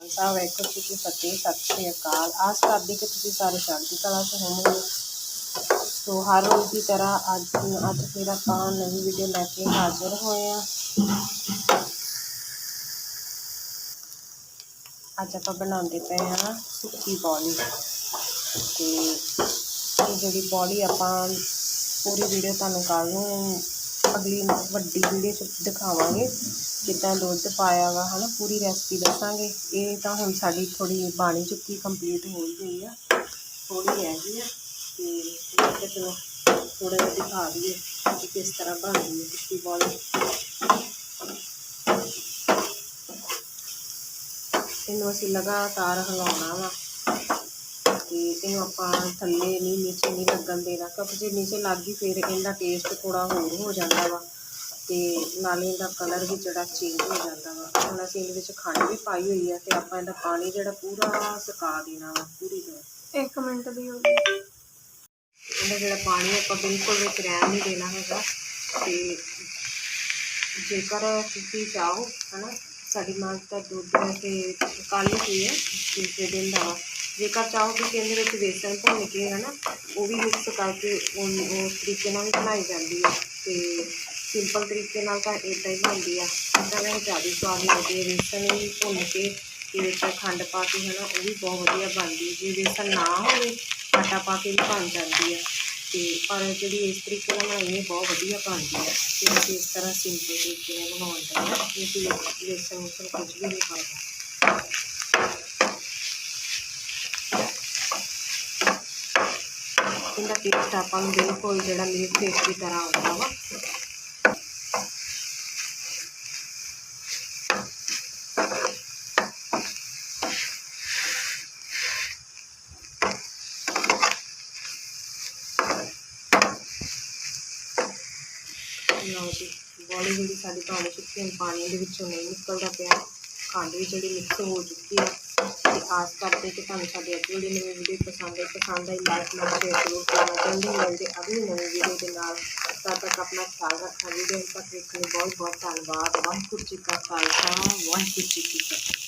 ਸਾਹਿਬ ਵੇਖੋ ਤੁਸੀਂ ਫਤਿਹ, ਸਤਿ ਸ਼੍ਰੀ ਅਕਾਲ। ਆਸ ਕਰਦੀ ਕਿ ਤੁਸੀਂ ਸਾਰੇ ਚੜ੍ਹਦੀ ਕਲਾ 'ਚ ਹੋਵੋਗੇ ਸੋ ਹਰ ਰੋਜ਼ ਦੀ ਤਰ੍ਹਾਂ ਅੱਜ ਅੱਜ ਫਿਰ ਆਪਾਂ ਨਵੀਂ ਵੀਡੀਓ ਲੈ ਕੇ ਹਾਜ਼ਰ ਹੋਏ ਆ ਅੱਜ ਆਪਾਂ ਬਣਾਉਂਦੇ ਪਏ ਆ ਸੁੱਕੀ ਬੌਲੀ। ਤੇ ਇਹ ਜਿਹੜੀ ਬੌਲੀ ਆਪਾਂ ਪੂਰੀ ਵੀਡੀਓ ਤੁਹਾਨੂੰ ਕੱਲ ਨੂੰ ਅਗਲੀ ਵੱਡੀ ਵੀਡੀਓ 'ਚ ਦਿਖਾਵਾਂਗੇ ਕਿੱਦਾਂ ਦੁੱਧ ਪਾਇਆ ਵਾ, ਹਨਾ, ਪੂਰੀ ਰੈਸਪੀ ਦੱਸਾਂਗੇ। ਇਹ ਤਾਂ ਹੁਣ ਸਾਡੀ ਥੋੜੀ ਬਾਣੀ ਚੁੱਕੀ ਕੰਪਲੀਟ ਹੋ ਗਈ ਆ ਥੋੜੀ ਰਹਿ ਗਈ ਆ, ਤੇ ਮੈਂ ਚਲੋ ਥੋੜਾ ਜਿਹਾ ਦਿਖਾ ਦਈਏ ਕਿ ਕਿਸ ਤਰ੍ਹਾਂ ਬਣਦੀ ਹੈ ਸੁੱਕੀ ਬੌਲੀ ਇਹਨੂੰ ਅਸੀਂ ਲਗਾਤਾਰ ਹਿਲਾਉਣਾ ਵਾ। ਤੇ ਇਹਨੂੰ ਆਪਾਂ ਥੱਲੇ ਨਹੀਂ ਨੀਚੇ ਨਹੀਂ ਲੱਗਣ ਦੇਣਾ। ਕਿਉਂਕਿ ਜੇ ਨੀਚੇ ਲੱਗ ਗਈ ਫਿਰ ਇਹਦਾ ਟੇਸਟ ਥੋੜਾ ਹੋਰ ਹੋ ਜਾਂਦਾ ਵਾ। ਤੇ ਨਾਲੇ ਇਹਦਾ ਕਲਰ ਵੀ ਜਿਹੜਾ ਚੇਂਜ ਹੋ ਜਾਂਦਾ ਵਾ। ਹੁਣ ਅਸੀਂ ਇਹਦੇ ਵਿੱਚ ਖੰਡ ਵੀ ਪਾਈ ਹੋਈ ਆ ਤੇ ਆਪਾਂ ਇਹਦਾ ਪਾਣੀ ਜਿਹੜਾ ਪੂਰਾ ਸੁਕਾ ਦੇਣਾ ਵਾ ਪੂਰੀ ਤਰ੍ਹਾਂ। 1 ਮਿੰਟ ਦੀ ਹੋ ਗਈ। ਇਹਦਾ ਜਿਹੜਾ ਪਾਣੀ ਆਪਾਂ ਬਿਲਕੁਲ ਵਿੱਚ ਰਹਿਣ ਨਹੀਂ ਦੇਣਾ ਹੈਗਾ। ਤੇ ਜੇਕਰ ਤੁਸੀਂ ਚਾਹੋ ਹਨਾ ਸਾਡੀ ਮਾਂ ਦਾ ਦੁੱਧ ਤੇ ਕਾਲੀ ਹੋਈ ਹੈ ਦੂਸਰੇ ਦਿਨ ਦਾ। ਜੇਕਰ ਚਾਹੋ ਤੁਸੀਂ ਇਹਦੇ ਵਿੱਚ ਵੇਸਣ ਭੁੰਨ ਕੇ ਹੈ ਨਾ ਉਹ ਵੀ ਮਿਕਸ ਕਰਕੇ ਉਸ ਤਰੀਕੇ ਨਾਲ ਵੀ ਬਣਾਈ ਜਾਂਦੀ ਹੈ ਤੇ ਸਿੰਪਲ ਤਰੀਕੇ ਨਾਲ ਤਾਂ ਇਦਾਂ ਹੀ ਬਣਦੀ ਆ। ਇਦਾਂ ਮੈਨੂੰ ਜ਼ਿਆਦਾ ਸਵਾਦ ਲੱਗਦੀ ਹੈ ਵੇਸਣ ਵੀ ਭੁੰਨ ਕੇ ਤੇ ਵਿੱਚ ਖੰਡ ਪਾ ਕੇ ਹੈ ਨਾ ਉਹ ਵੀ ਬਹੁਤ ਵਧੀਆ ਬਣਦੀ ਹੈ ਜੇ ਵੇਸਣ ਨਾ ਹੋਵੇ, ਆਟਾ ਪਾ ਕੇ ਵੀ ਬਣ ਜਾਂਦੀ ਆ। ਤੇ ਪਰ ਜਿਹੜੀ ਇਸ ਤਰੀਕੇ ਨਾਲ ਬਣਾਈ ਹੈ ਬਹੁਤ ਵਧੀਆ ਬਣਦੀ ਹੈ ਤੇ ਅਸੀਂ ਇਸ ਤਰ੍ਹਾਂ ਸਿੰਪਲ ਤਰੀਕੇ ਨਾਲ ਬਣਾਉਂਦੇ ਹਾਂ ਕਿਉਂਕਿ ਵੇਸਣ ਉਸਨ ਕੁਝ ਵੀ ਨਹੀਂ ਪਾਉਂਦਾ ਇਹਦਾ ਟੇਸਟ ਆਪਾਂ ਨੂੰ ਬਿਲਕੁਲ ਜਿਹੜਾ ਮਿਲਕ ਪੇਸਟ ਦੀ ਤਰ੍ਹਾਂ ਆਉਂਦਾ ਵਾ। ਲਓ ਜੀ ਬੋਲੀ ਜਿਹੜੀ ਸਾਡੀ ਪਾਣੀ ਚੁੱਕੀ ਹੁਣ ਪਾਣੀ ਦੇ ਵਿੱਚੋਂ ਨਹੀਂ ਨਿਕਲਦਾ ਪਿਆ। ਖੰਡ ਵੀ ਜਿਹੜੀ ਮਿਕਸ ਹੋ ਚੁੱਕੀ ਆ ਤੇ ਆਸ ਕਰਦੇ ਕਿ ਤੁਹਾਨੂੰ ਸਾਡੀ ਅੱਜ ਦੀ ਨਵੀਂ ਵੀਡੀਓ ਪਸੰਦ ਆਈ ਪਸੰਦ ਆਈ ਲਾਈਕ ਨਾਲ ਸ਼ੇਅਰ ਜ਼ਰੂਰ ਕਰਨਾ ਜਲਦੀ ਮਿਲਦੇ ਅਗਲੀ ਨਵੀਂ ਵੀਡੀਓ ਦੇ ਨਾਲ ਤਦ ਤੱਕ ਆਪਣਾ ਖਿਆਲ ਰੱਖਣਾ ਵੀਡੀਓ ਤੱਕ ਵੇਖਣ ਲਈ ਬਹੁਤ ਬਹੁਤ ਧੰਨਵਾਦ ਵਾਹਿਗੁਰੂ ਜੀ ਕਾ ਖਾਲਸਾ ਵਾਹਿਗੁਰੂ ਜੀ ਕੀ ਫਤਿਹ